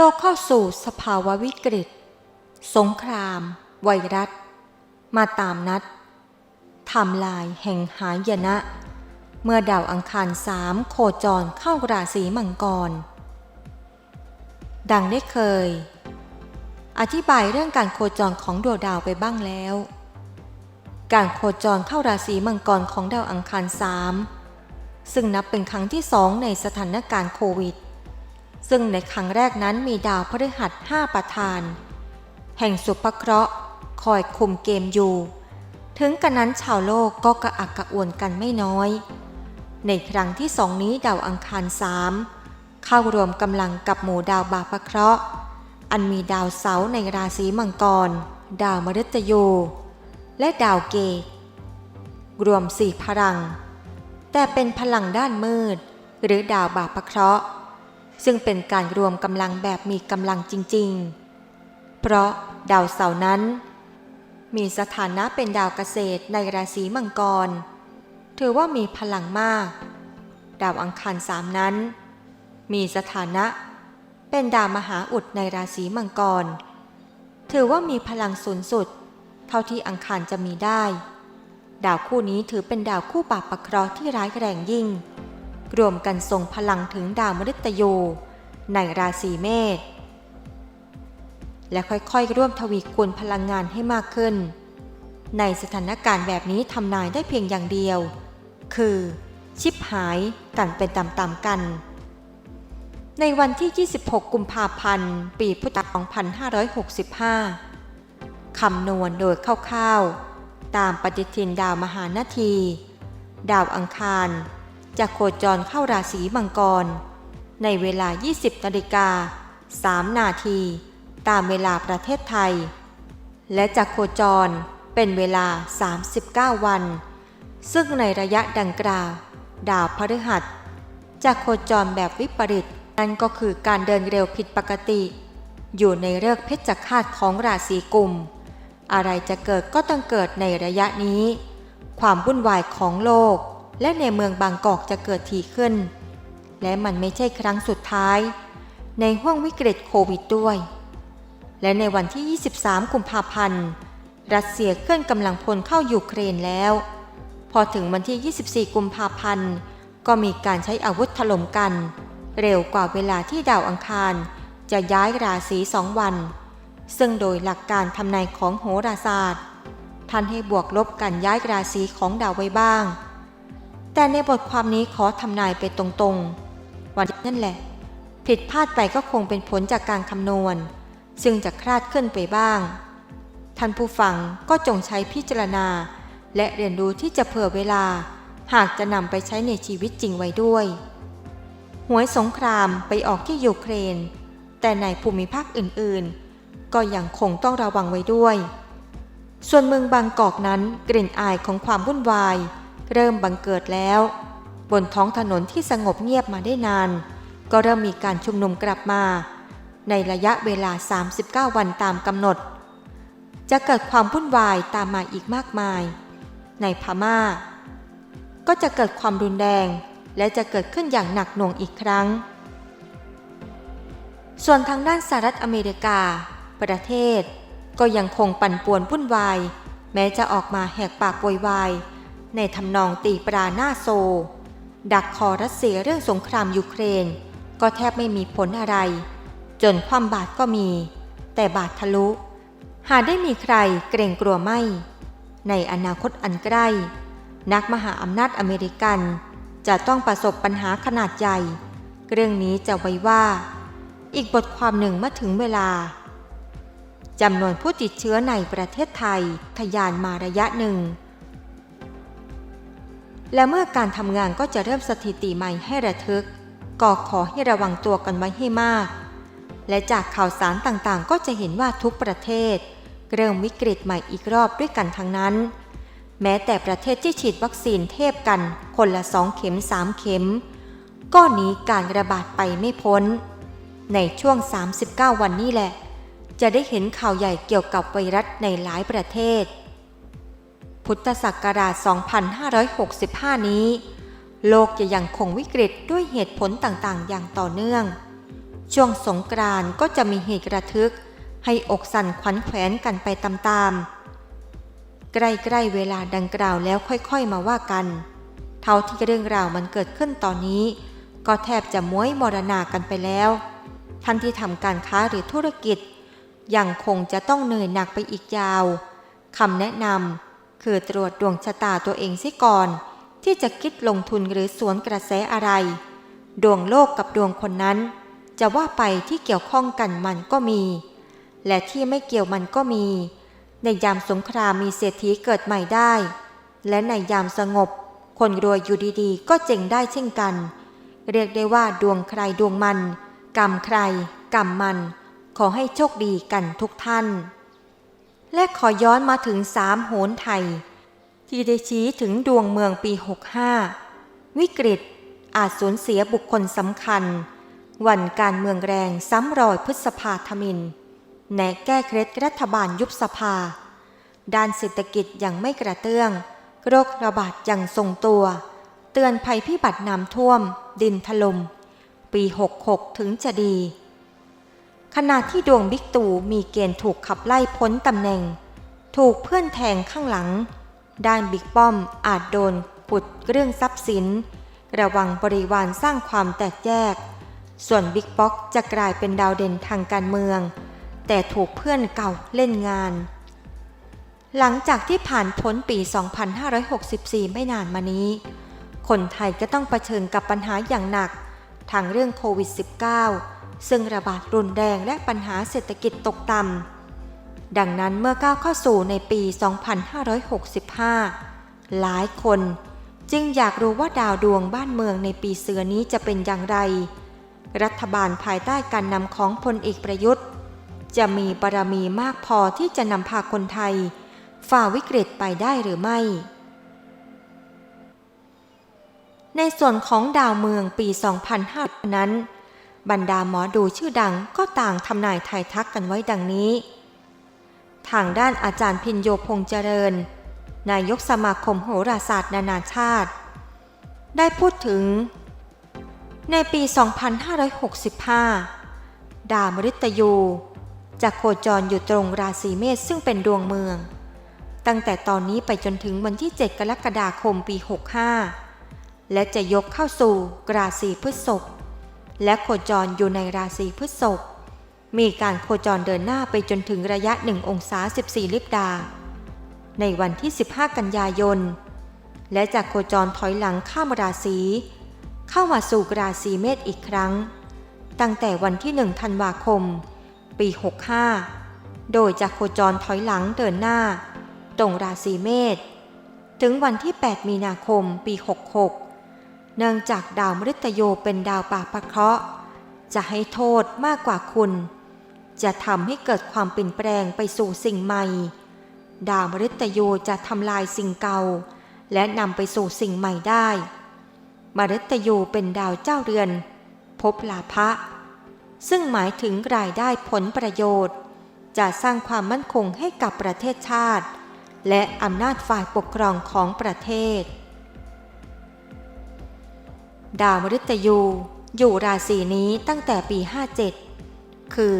โลกเข้าสู่สภาวะวิกฤต สงคราม ไวรัส มาตามนัดทำลายแห่งหายนะ เมื่อดาวอังคารสามโคจรเข้าราศีมังกร ดังได้เคย อธิบายเรื่องการโคจรของดวงดาวไปบ้างแล้ว การโคจรเข้าราศีมังกรของดาวอังคารสามซึ่งนับเป็นครั้งที่สองในสถานการณ์โควิด ซึ่งในครั้งแรกนั้นมีดาวพฤหัสห้าประธาน แห่งสุภเคราะห์ คอยคุมเกมอยู่ ถึงกระนั้นชาวโลกก็กระอักกระอ่วนกันไม่น้อย ในครั้งที่สองนี้ดาวอังคารสามเข้ารวมกำลังกับหมู่ดาวบาปเคราะห์ อันมีดาวเสาร์ในราศีมังกร ดาวมฤตยู และดาวเกตรวมสี่พลัง แต่เป็นพลังด้านมืด หรือดาวบาปเคราะห์ ซึ่งเป็นการรวมกำลังแบบมีกำลังจริง ๆ เพราะดาวเสาร์นั้น มีสถานะเป็นดาวเกษตรในราศีมังกร ถือว่ามีพลังมาก ดาวอังคารสามนั้น มีสถานะเป็นดาวมหาอุดในราศีมังกร ถือว่ามีพลังสูงสุด เท่าที่อังคารจะมีได้ ดาวคู่นี้ถือเป็นดาวคู่บาปประเคราะห์ที่ร้ายแรงยิ่ง รวมกันทรงพลังถึงดาวมฤตยูในราศีเมษและค่อยๆ ร่วมทวีคูณพลังงานให้มากขึ้น ในสถานการณ์แบบนี้ทำนายได้เพียงอย่างเดียว คือ ชิบหายกันเป็นตามๆกัน ในวันที่ 26 กุมภาพันธ์ ปีพุทธศักราช2565 คำนวณโดยคร่าวๆ ตามปฏิทินดาวมหานาที ดาวอังคาร จะโคจรเข้าราศีมังกร ในเวลา 20นาฬิกา3นาทีตามเวลาประเทศไทย และจะโคจรเป็นเวลา 39 วัน ซึ่งในระยะดังกล่าว ดาวพฤหัสจะโคจรแบบวิปริตนั่นก็คือการเดินเร็วผิดปกติ อยู่ในเลิกเพชฌฆาตของราศีกุม อะไรจะเกิดก็ต้องเกิดในระยะนี้ ความวุ่นวายของโลก และในเมืองบางกอกจะเกิดทีขึ้น และมันไม่ใช่ครั้งสุดท้าย ในห้วงวิกฤตโควิดด้วย และในวันที่ 23 กุมภาพันธ์ รัสเซียเคลื่อนกำลังพลเข้ายูเครนแล้ว พอถึงวันที่ 24 กุมภาพันธ์ ก็มีการใช้อาวุธถล่มกัน เร็วกว่าเวลาที่ดาวอังคาร จะย้ายราศีสองวัน ซึ่งโดยหลักการทำนายของโหราศาสตร์ ท่านให้บวกลบกันย้ายราศีของดาวไว้บ้าง แต่ในบทความนี้ขอทำนายไปตรงๆ วันนั่นแหละ ผิดพลาดไปก็คงเป็นผลจากการคำนวณ ซึ่งจะคลาดขึ้นไปบ้าง ท่านผู้ฟังก็จงใช้พิจารณา และเรียนรู้ที่จะเผื่อเวลา หากจะนำไปใช้ในชีวิตจริงไว้ด้วย หวยสงครามไปออกที่ยูเครน แต่ในภูมิภาคอื่นๆ ก็ยังคงต้องระวังไว้ด้วย ส่วนเมืองบางกอกนั้นกลิ่นอายของความวุ่นวาย เริ่มบังเกิดแล้ว บนท้องถนนที่สงบเงียบมาได้นาน ก็เริ่มมีการชุมนุมกลับมา ในระยะเวลา 39 วันตามกำหนด จะเกิดความวุ่นวายตามมาอีกมากมาย ในพม่า ก็จะเกิดความรุนแรง และจะเกิดขึ้นอย่างหนักหน่วงอีกครั้ง ส่วนทางด้านสหรัฐอเมริกา ประเทศ ก็ยังคงปั่นป่วนวุ่นวายแม้จะออกมาแหกปากโวยวาย ในทำนองตีปราหน้าโซ ดักคอรัสเซียเรื่องสงครามยูเครน ก็แทบไม่มีผลอะไร จนความบาดก็มี แต่บาดทะลุ หาได้มีใครเกรงกลัวไม่ ในอนาคตอันใกล้ นักมหาอำนาจอเมริกัน จะต้องประสบปัญหาขนาดใหญ่ เรื่องนี้จะไว้ว่า อีกบทความหนึ่งเมื่อถึงเวลาจำนวนผู้ติดเชื้อในประเทศไทยทะยานมาระยะหนึ่ง และเมื่อการทำงานก็จะเริ่มสถิติใหม่ให้ระทึกก็ขอให้ระวังตัวกันไว้ให้มาก และจากข่าวสารต่างๆ ก็จะเห็นว่าทุกประเทศ เริ่มวิกฤตใหม่อีกรอบด้วยกันทั้งนั้น แม้แต่ประเทศที่ฉีดวัคซีนเทพกัน คนละสองเข็มสามเข็ม ก็หนีการระบาดไปไม่พ้น ในช่วง 39 วันนี้แหละ จะได้เห็นข่าวใหญ่เกี่ยวกับไวรัสในหลายประเทศ พุทธศักราช 2565 นี้ โลกจะยังคงวิกฤตด้วยเหตุผลต่างๆ อย่างต่อเนื่อง ช่วงสงกรานต์ก็จะมีเหตุระทึก ให้อกสั่นขวัญแขวนกันไปตามๆ ใกล้ๆเวลาดังกล่าวแล้วค่อยๆมาว่ากัน เท่าที่เรื่องราวมันเกิดขึ้นตอนนี้ ก็แทบจะม้วยมรณากันไปแล้ว ท่านที่ทำการค้าหรือธุรกิจยังคงจะต้องเหนื่อยหนักไปอีกยาวคำแนะนำ คือตรวจดวงชะตาตัวเองซิก่อน ที่จะคิดลงทุนหรือสวนกระแสอะไร ดวงโลกกับดวงคนนั้น จะว่าไปที่เกี่ยวข้องกันมันก็มี และที่ไม่เกี่ยวมันก็มี ในยามสงครามมีเศรษฐีเกิดใหม่ได้ และในยามสงบ คนรวยอยู่ดีๆ ก็เจ๋งได้เช่นกัน เรียกได้ว่าดวงใครดวงมัน กรรมใคร กรรมมัน ขอให้โชคดีกันทุกท่าน และขอย้อนมาถึงสามโหนไทย ที่ได้ชี้ถึงดวงเมืองปี 65 วิกฤตอาจสูญเสียบุคคลสำคัญ วันการเมืองแรงซ้ำรอยพฤษภาธมินแนะแก้เคล็ดรัฐบาลยุบสภา ด้านเศรษฐกิจยังไม่กระเตื้อง โรคระบาดยังทรงตัว เตือนภัยพิบัติน้ำท่วม ดินถลม่มปี 66 ถึงจะดี ขณะที่ดวงบิ๊กตู่มีเกณฑ์ถูกขับไล่พ้นตำแหน่ง ถูกเพื่อนแทงข้างหลัง ด้านบิ๊กป้อมอาจโดนปุดเรื่องทรัพย์สิน ระวังบริวารสร้างความแตกแยก ส่วนบิ๊กป๊อกจะกลายเป็นดาวเด่นทางการเมือง แต่ถูกเพื่อนเก่าเล่นงาน หลังจากที่ผ่านพ้นปี 2564 ไม่นานมานี้ คนไทยก็ต้องเผชิญกับปัญหาอย่างหนักทางเรื่องโควิด -19 ซึ่งระบาดรุนแรงและปัญหาเศรษฐกิจตกต่ำดังนั้นเมื่อก้าวเข้าสู่ในปี 2565 หลายคนจึงอยากรู้ว่าดาวดวงบ้านเมืองในปีเสือนี้จะเป็นอย่างไร รัฐบาลภายใต้การนำของพลเอกประยุทธ์ จะมีบารมีมากพอที่จะนำพาคนไทย ฝ่าวิกฤตไปได้หรือไม่ ในส่วนของดาวเมืองปี 2005 นั้น บรรดาหมอดูชื่อดังก็ต่างทำนายไทายทักกันไว้ดังนี้ ทางด้านอาจารย์พินโยพงเจริญ นายกสมาคมโหราศาสตร์นานาชาติ ได้พูดถึง ในปี 2565 ดาวมฤตยูจะโคจรอยู่ตรงราศีเมษซึ่งเป็นดวงเมือง ตั้งแต่ตอนนี้ไปจนถึงวันที่ 7 กรกฎาคมปี 65 และจะยกเข้าสู่ราศีพฤษภ และโคจรอยู่ในราศีพฤษภ มีการโคจรเดินหน้าไปจนถึงระยะ 1 องศา 14 ลิบดา ในวันที่ 15 กันยายน และจะโคจรถอยหลังข้ามราศีเข้ามาสู่ราศีเมษอีกครั้ง ตั้งแต่วันที่ 1 ธันวาคม ปี 65 โดยจะโคจรถอยหลังเดินหน้า ตรงราศีเมษถึงวันที่ 8 มีนาคม ปี 66 เนื่องจากดาวมฤตยูเป็นดาวป่าประเคราะห์จะให้โทษมากกว่าคุณ จะทำให้เกิดความเปลี่ยนแปลงไปสู่สิ่งใหม่ ดาวมฤตยูจะทำลายสิ่งเก่า และนำไปสู่สิ่งใหม่ได้มฤตยูเป็นดาวเจ้าเรือน พบลาภะซึ่งหมายถึงรายได้ผลประโยชน์ จะสร้างความมั่นคงให้กับประเทศชาติ และอำนาจฝ่ายปกครองของประเทศ ดาวมฤตยู อยู่ราศีนี้ตั้งแต่ปี 57 คือ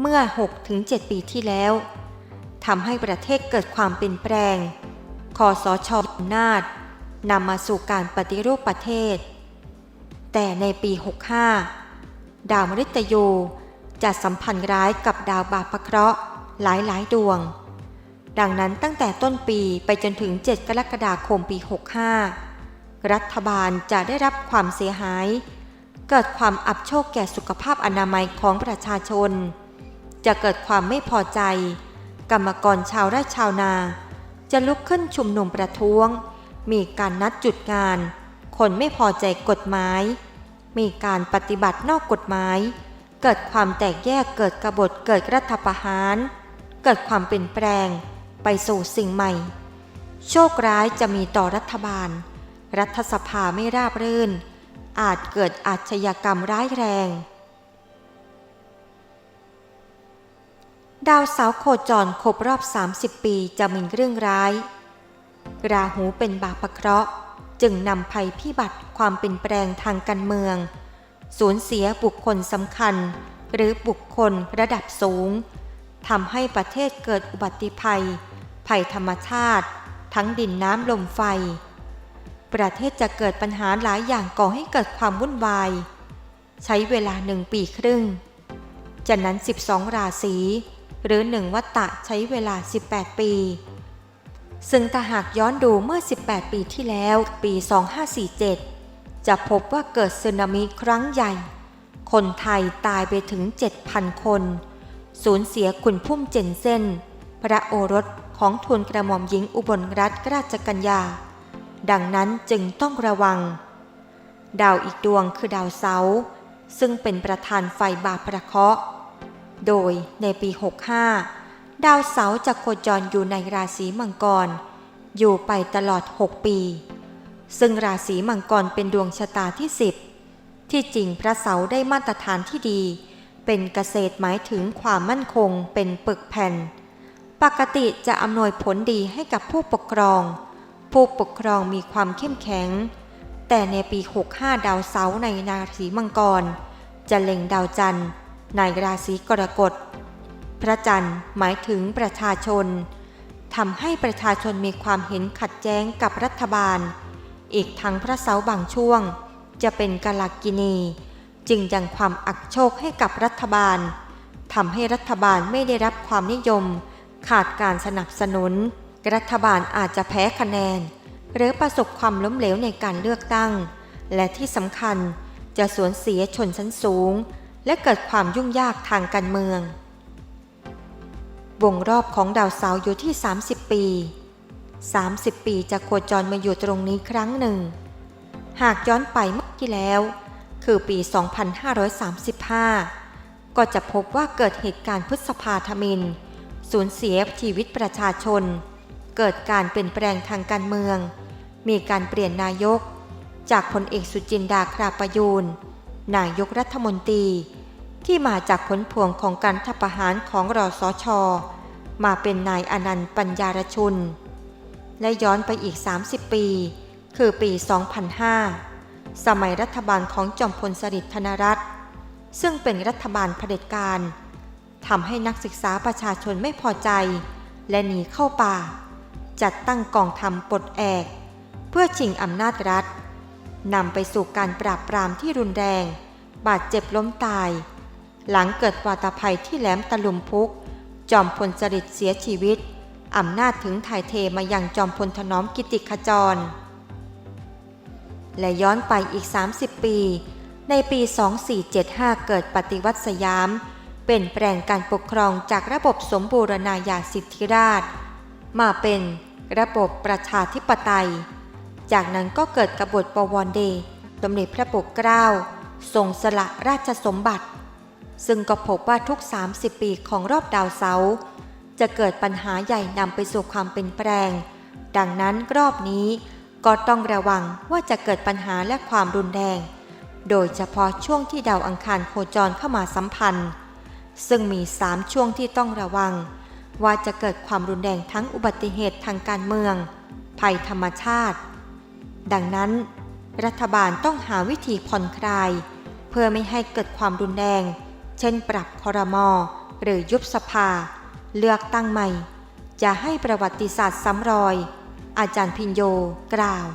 เมื่อ 6-7 ปีที่แล้วทำให้ประเทศเกิดความเปลี่ยนแปลงคอสชอำนาจนำมาสู่การปฏิรูปประเทศ แต่ในปี 65 ดาวมฤตยูจะสัมพันธ์ร้ายกับดาวบาปพะเคราะห์หลายหลายดวง ดังนั้นตั้งแต่ต้นปีไปจนถึง 7 กรกฎาคมปี 65 รัฐบาลจะได้รับความเสียหาย เกิดความอับโชคแก่สุขภาพอนามัยของประชาชน จะเกิดความไม่พอใจ กรรมกรชาวไร่ชาวนา จะลุกขึ้นชุมนุมประท้วง มีการนัดจุดงาน คนไม่พอใจกฎหมาย มีการปฏิบัตินอกกฎหมาย เกิดความแตกแยกเกิดกบฏเกิดรัฐประหาร เกิดความเปลี่ยนแปลง ไปสู่สิ่งใหม่ โชคร้ายจะมีต่อรัฐบาล รัฐสภาไม่ราบรื่น อาจเกิดอาชญากรรมร้ายแรง ดาวเสาโคจรครบรอบ 30 ปีจะมีเรื่องร้าย ราหูเป็นบาปะเคราะห์ จึงนำภัยพิบัติความเปลี่ยนแปลงทางการเมือง สูญเสียบุคคลสำคัญ หรือบุคคลระดับสูงทำให้ประเทศเกิดอุบัติภัย ภัยธรรมชาติ ทั้งดินน้ำลมไฟ ประเทศจะเกิดปัญหาหลายอย่างก่อให้เกิดความวุ่นวาย ใช้เวลาหนึ่งปีครึ่ง จากนั้น 12 ราศีหรือหนึ่งวัตตะใช้เวลา 18 ปี ซึ่งถ้าหากย้อนดูเมื่อ 18 ปีที่แล้วปี 2547 จะพบว่าเกิดสึนามิครั้งใหญ่ คนไทยตายไปถึง 7,000 คน สูญเสียคุณพุ่มเจนเซนพระโอรสของทูลกระหม่อมหญิงอุบลรัตนราชกัญญา ดังนั้นจึงต้องระวัง ดาวอีกดวงคือดาวเสาร์ซึ่งเป็นประธานไฟบาปประเคาะ โดยในปี 65 ดาวเสาร์จะโคจรอยู่ในราศีมังกร อยู่ไปตลอด 6 ปี ซึ่งราศีมังกรเป็นดวงชะตาที่ 10 ที่จริงพระเสาร์ได้มาตรฐานที่ดี เป็นเกษตรหมายถึงความมั่นคงเป็นปึกแผ่น ปกติจะอำนวยผลดีให้กับผู้ปกครอง ผู้ปกครองมีความเข้มแข็ง แต่ในปี 65 ดาวเสาร์ในราศีมังกร จะเล็งดาวจันทร์ในราศีกรกฎ พระจันทร์หมายถึงประชาชนทำให้ประชาชนมีความเห็นขัดแย้งกับรัฐบาล อีกทั้งพระเสาร์บางช่วง จะเป็นกาลกินี จึงยังความอักโชคให้กับรัฐบาลทำให้รัฐบาลไม่ได้รับความนิยม ขาดการสนับสนุน รัฐบาลอาจจะแพ้คะแนน หรือประสบความล้มเหลวในการเลือกตั้ง และที่สำคัญจะสูญเสียชนชั้นสูง และเกิดความยุ่งยากทางการเมือง วงรอบของดาวเสาร์อยู่ที่ 30 ปี 30 ปีจะโคจรมาอยู่ตรงนี้ครั้งหนึ่ง หากย้อนไปเมื่อที่แล้ว คือปี 2535 ก็จะพบว่าเกิดเหตุการณ์พฤษภาธมิน สูญเสียชีวิตประชาชน เกิดการเปลี่ยนแปลงทางการเมือง มีการเปลี่ยนนายก จากพลเอกสุจินดาคราประยูนนายกรัฐมนตรี ที่มาจากผลพวงของการทับประหารของรอสชมาเป็นนายอนันต์ปัญญารชุน และย้อนไปอีก 30 ปี คือปี 2005 สมัยรัฐบาลของจอมพลสฤษดิ์ธนรัตน์ซึ่งเป็นรัฐบาลเผด็จการทำให้นักศึกษาประชาชนไม่พอใจ และหนีเข้าป่า จัดตั้งกองทำปลดแอก เพื่อชิงอำนาจรัฐนำไปสู่การปราบปรามที่รุนแรง บาดเจ็บล้มตาย หลังเกิดวาตภัยที่แหลมตะลุมพุก จอมพลสฤษดิ์เสียชีวิตอำนาจถึงถ่ายเทมายังจอมพลถนอมกิติขจร และย้อนไปอีก 30 ปี ในปี 2475 เกิดปฏิวัติสยาม เป็นแปลงการปกครองจากระบบสมบูรณาญาสิทธิราช มาเป็น ระบบประชาธิปไตย จากนั้นก็เกิดกบฏปวรเดชสมเด็จพระปกเกล้าทรงสละราชสมบัติ ซึ่งก็พบว่าทุก 30 ปีของรอบดาวเสาร์จะเกิดปัญหาใหญ่นำไปสู่ความเป็นแปลง ดังนั้นรอบนี้ก็ต้องระวังว่าจะเกิดปัญหาและความรุนแรง โดยเฉพาะช่วงที่ดาวอังคารโคจรเข้ามาสัมพันธ์ ซึ่งมี 3 ช่วงที่ต้องระวัง ว่าจะเกิดความรุนแรงทั้งอุบัติเหตุทางการเมือง ภัยธรรมชาติ ดังนั้น รัฐบาลต้องหาวิธีผ่อนคลาย เพื่อไม่ให้เกิดความรุนแรง เช่นปรับคอรมอหรือยุบสภา เลือกตั้งใหม่ จะให้ประวัติศาสตร์ซ้ำรอย อาจารย์พินโยกล่าว